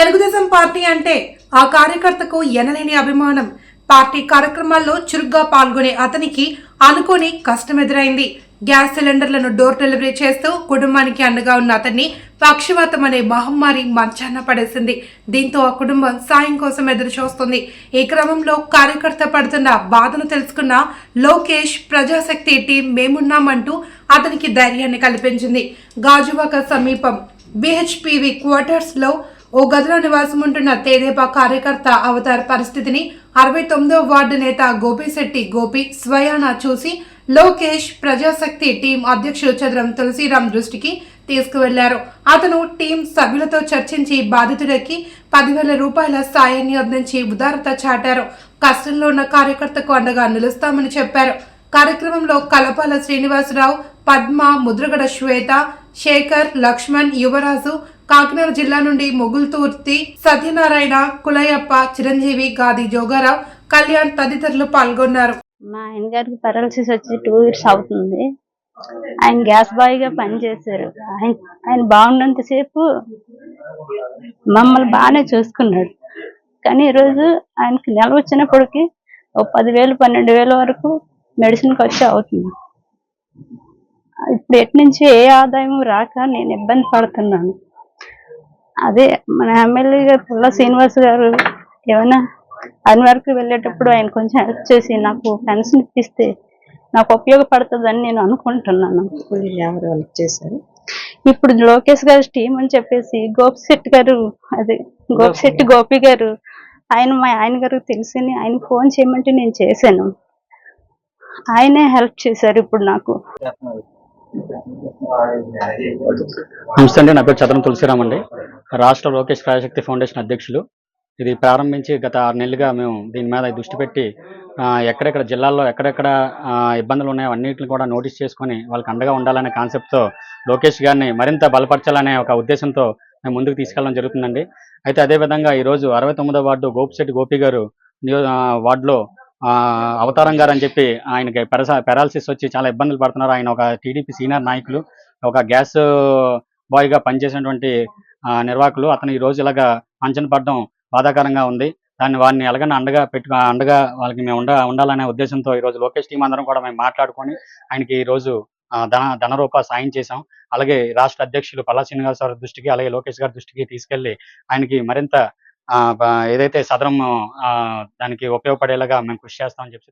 Telugu Desam party అంటే ఆ కార్యకర్తకు ఎనలేని అభిమానం. పార్టీ కార్యక్రమాల్లో చురుగ్గా పాల్గొనే అతనికి అనుకోని కష్టం ఎదురైంది గ్యాస్ సిలిండర్లను డోర్ డెలివరీ చేస్తూ కుటుంబానికి అండగా ఉన్న అతన్ని పక్షవాతం అనే మహమ్మారి మంచాన పడేసింది. దీంతో ఆ కుటుంబం సాయం కోసం ఎదురు చూస్తుంది. ఈ క్రమంలో కార్యకర్త పడుతున్న బాధను తెలుసుకున్న లోకేష్ ప్రజాశక్తి టీం మేమున్నామంటూ అతనికి ధైర్యాన్ని కల్పించింది. గాజువాక సమీపం బిహెచ్పివి క్వార్టర్స్లో ఓ గదిలో నివాసం ఉంటున్న తేదేపా కార్యకర్త అవతార్ పరిస్థితిని అరవై తొమ్మిదో వార్డు నేత గోపిశెట్టి గోపి స్వయానా చూసి లోకేష్ ప్రజాశక్తి టీం అధ్యక్షుడు చదరం తులసిరాం దృష్టికి తీసుకువెళ్ళారు. అతను టీం సభ్యులతో చర్చించి బాధితుడికి పదివేల రూపాయల సాయాన్ని అందించి ఉదారత చాటారు. కష్టంలో ఉన్న కార్యకర్తకు అండగా నిలుస్తామని చెప్పారు. కార్యక్రమంలో కలపాల శ్రీనివాసరావు పద్మ ముద్రగడ శ్వేత శేఖర్ లక్ష్మణ్ యువరాజు కాకినాడ జిల్లా నుండి మొగుల్తూర్తి సత్యనారాయణ కులయప్ప చిరంజీవి గాది జోగారావు కళ్యాణ్ తదితరులు పాల్గొన్నారు. మా ఆయన గారికి పెరాలసిస్ వచ్చి టూ ఇయర్స్ అవుతుంది. ఆయన గ్యాస్ బాయ్గా పనిచేశారు. ఆయన ఆయన బాగున్నంతసేపు మమ్మల్ని బాగానే చూసుకున్నాడు. కానీ ఈరోజు ఆయనకి నెల వచ్చినప్పటికి ఓ పదివేలు పన్నెండు వేల వరకు మెడిసిన్ ఖర్చు అవుతుంది. ఇప్పుడు ఎటు నుంచి ఏ ఆదాయం రాక నేను ఇబ్బంది పడుతున్నాను. అదే మన ఎమ్మెల్యే గారు పుల్ల శ్రీనివాస్ గారు ఏమైనా ఆయన వరకు వెళ్ళేటప్పుడు ఆయన కొంచెం హెల్ప్ చేసి నాకు పెన్షన్ ఇప్పిస్తే నాకు ఉపయోగపడుతుందని నేను అనుకుంటున్నాను. ఇప్పుడు ఎవరు హెల్ప్ చేశారు? ఇప్పుడు లోకేష్ గారి టీం అని చెప్పేసి గోపిశెట్టి గారు అదే గోపిశెట్టి గోపి గారు ఆయన మా ఆయన గారికి తెలిసి ఆయన ఫోన్ చేయమంటే నేను చేశాను. ఆయనే హెల్ప్ చేశారు ఇప్పుడు నాకు. నమస్తే అండి నా పేరు చదరం తులసిరామ్ అండి. రాష్ట్ర లోకేష్ ప్రజాశక్తి ఫౌండేషన్ అధ్యక్షులు. ఇది ప్రారంభించి గత ఆరు నెలలుగా మేము దీని మీద దృష్టి పెట్టి ఎక్కడెక్కడ జిల్లాల్లో ఎక్కడెక్కడ ఇబ్బందులు ఉన్నాయో అన్నింటిని కూడా నోటీస్ చేసుకొని వాళ్ళకి అండగా ఉండాలనే కాన్సెప్ట్తో లోకేష్ గారిని మరింత బలపరచాలనే ఒక ఉద్దేశంతో మేము ముందుకు తీసుకెళ్ళడం జరుగుతుందండి. అయితే అదేవిధంగా ఈరోజు అరవై తొమ్మిదో వార్డు గోపిశెట్టి గోపి గారు నియో వార్డులో అవతారం గారు అని చెప్పి ఆయనకి పెరసా పెరాలసిస్ వచ్చి చాలా ఇబ్బందులు పడుతున్నారు. ఆయన ఒక టీడీపీ సీనియర్ నాయకులు ఒక గ్యాస్ బాయ్గా పనిచేసినటువంటి నిర్వాహకులు అతను ఈ రోజు ఇలాగా అంచన పడడం బాధాకరంగా ఉంది. దాన్ని వారిని ఎలాగైనా అండగా పెట్టు అండగా వాళ్ళకి మేము ఉండ ఉండాలనే ఉద్దేశంతో ఈ రోజు లోకేష్ టీం అందరం కూడా మేము మాట్లాడుకొని ఆయనకి ఈ రోజు ఆ, ధన ధన రూప సాయం చేశాం. అలాగే రాష్ట్ర అధ్యక్షులు పల్లా శ్రీనివాసరావు దృష్టికి అలాగే లోకేష్ గారి దృష్టికి తీసుకెళ్ళి ఆయనకి మరింత ఆ, ఏదైతే సదరం ఆ, దానికి ఉపయోగపడేలాగా మేము కృషి చేస్తామని చెప్పి